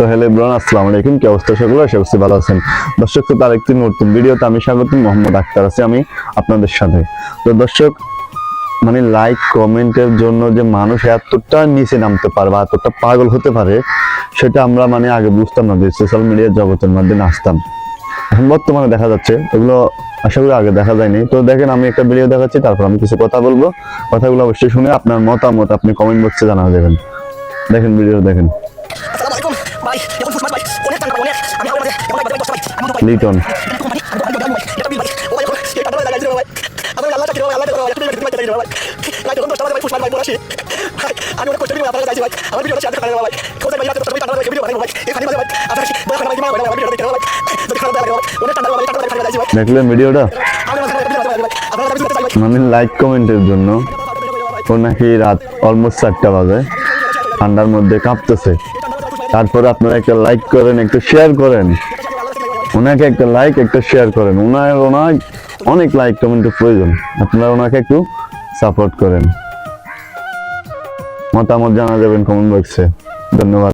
তো হ্যালো ইব্রান আসসালামু আলাইকুম। কি অবস্থা সকলে? আশা করছি ভালো আছেন। দর্শক, তো তার একটি নতুন ভিডিওতে আমি স্বাগত মোহাম্মদ আক্তার আছি আমি আপনাদের সাথে। তো দর্শক মানে লাইক কমেন্টের জন্য যে মানুষ এতটা নিচে নামতে পারে বা এতটা পাগল হতে পারে, সেটা আমরা মানে আগে বুঝতাম না, যে সোশ্যাল মিডিয়ার জগতের মধ্যে নাচতাম। এখন বর্তমানে দেখা যাচ্ছে, এগুলো আশা করি আগে দেখা যায়নি। তো দেখেন, আমি একটা ভিডিও দেখাচ্ছি, তারপর আমি কিছু কথা বলব। কথাগুলো অবশ্যই শুনে আপনার মতামত আপনি কমেন্ট বক্সে জানা দেবেন দেখেন ভিডিও দেখেন। লিটন দেখলেন ভিডিওটা মানে লাইক কমেন্টের জন্য ও নাকি রাত অলমোস্ট চারটা বাজে ঠান্ডার মধ্যে কাঁপতেছে তারপরে আপনারা একটা লাইক করেন, একটু শেয়ার করেন। ওনাকে একটা লাইক একটা শেয়ার করেন। ওনার ওনার অনেক লাইক কমেন্টের প্রয়োজন। আপনারা ওনাকে একটু সাপোর্ট করেন। মতামত জানা যাবেন কমেন্ট বক্সে ধন্যবাদ।